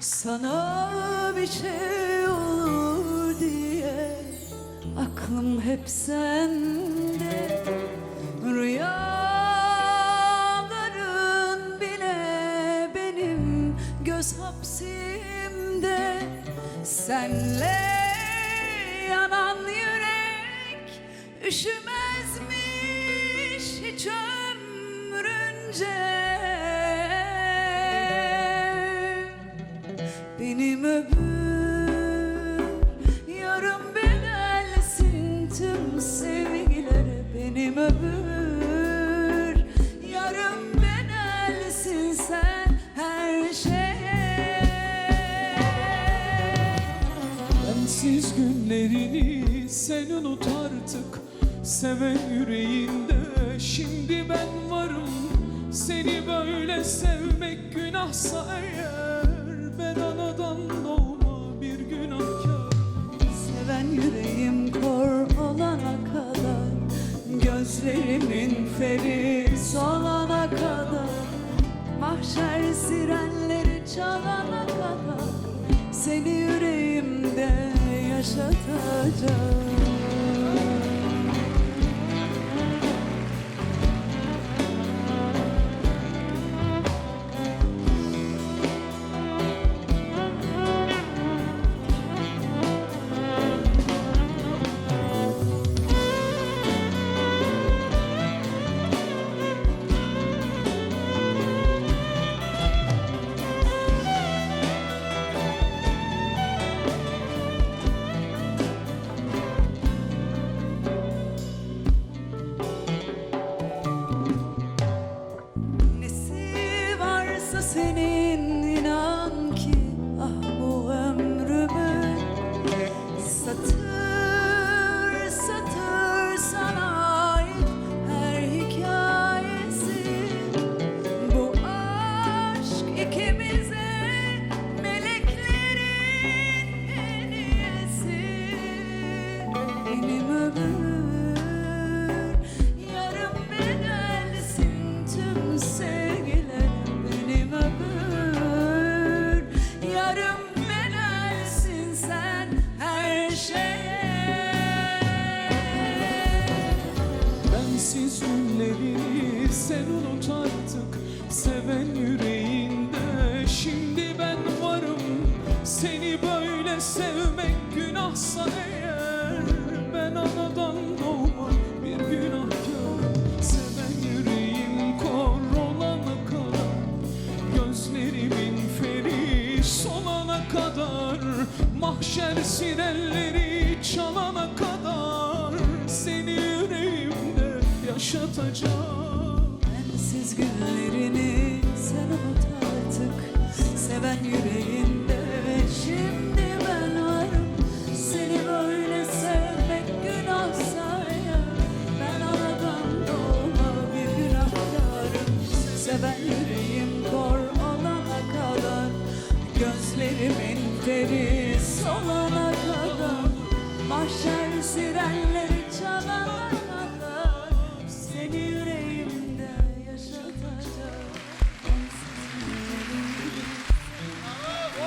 Sana bir şey olur diye Aklım hep sende. Rüyaların bile benim göz hapsimde. Senle yanan yürek Üşümezmiş hiç ömrünce Bensiz günlerini sen unut artık. Seven yüreğinde şimdi ben varım. Seni böyle sevmek günahsa eğer Ben anadan doğma bir günahkar. Seven yüreğim kor olana kadar Gözlerimin feri solana kadar. Mahşer sirenleri çalana kadar yaşatacağım Benim ömür yarım bedelsin tüm sevgiler. Benim ömür yarım bedelsin sen her şeye. Bensiz günlerini sen unut artık. Seven yüreğinde şimdi ben varım. Seni böyle sevmek günahsa eğer Mahşer sirenleri çalana kadar Seni yüreğimde yaşatacağım. Bensiz günlerini sen unut artık. Seven yüreğinde şimdi ben varım. Seni böyle sevmek günahsa eğer Ben anadan doğma bir günahkarım. Seven yüreğim kor olana kadar. Gözlerimin teri Mahşer sirenleri yüreğimde